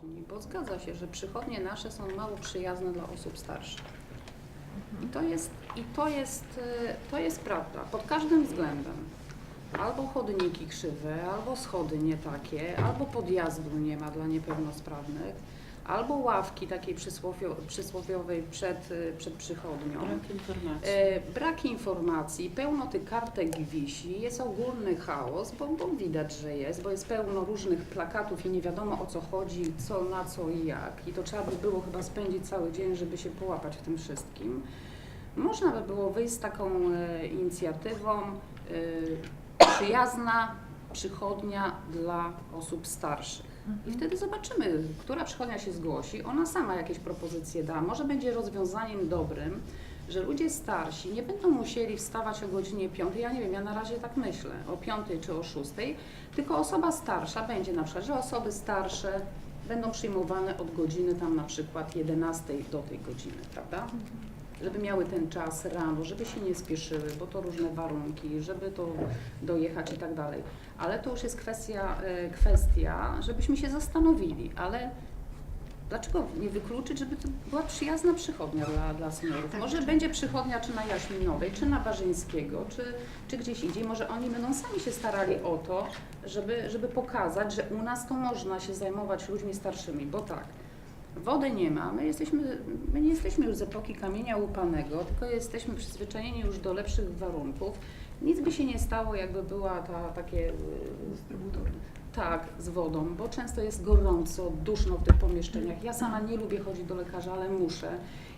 przychodni, bo zgadza się, że przychodnie nasze są mało przyjazne dla osób starszych. I to jest, i to jest, e, to jest prawda pod każdym względem. Albo chodniki krzywe, albo schody nie takie, albo podjazdu nie ma dla niepełnosprawnych, albo ławki takiej przysłowio, przysłowiowej przed, przed przychodnią. Brak informacji. E, Brak informacji, pełno tych kartek wisi, jest ogólny chaos, bo, bo widać, że jest, bo jest pełno różnych plakatów i nie wiadomo o co chodzi, co, na co i jak. I to trzeba by było chyba spędzić cały dzień, żeby się połapać w tym wszystkim. Można by było wyjść z taką e, inicjatywą e, przyjazna przychodnia dla osób starszych. I wtedy zobaczymy, która przychodnia się zgłosi. Ona sama jakieś propozycje da. Może będzie rozwiązaniem dobrym, że ludzie starsi nie będą musieli wstawać o godzinie 5. Ja nie wiem, ja na razie tak myślę, o 5 czy o 6, tylko osoba starsza będzie na przykład, że osoby starsze będą przyjmowane od godziny tam na przykład 11 do tej godziny, prawda? Żeby miały ten czas rano, żeby się nie spieszyły, bo to różne warunki, żeby to dojechać i tak dalej. Ale to już jest kwestia, e, kwestia, żebyśmy się zastanowili, ale dlaczego nie wykluczyć, żeby to była przyjazna przychodnia dla, dla seniorów? Tak. Może będzie przychodnia czy na Jaśminowej, czy na Barzyńskiego, czy, czy gdzieś indziej. Może oni będą sami się starali o to, żeby, żeby pokazać, że u nas to można się zajmować ludźmi starszymi, bo tak, Wody nie ma, my, jesteśmy, my nie jesteśmy już z epoki kamienia łupanego, tylko jesteśmy przyzwyczajeni już do lepszych warunków. Nic by się nie stało, jakby była ta takie y, tak, z wodą, bo często jest gorąco, duszno w tych pomieszczeniach. Ja sama nie lubię chodzić do lekarza, ale muszę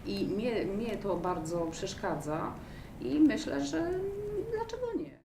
i mnie, mnie to bardzo przeszkadza i myślę, że dlaczego nie?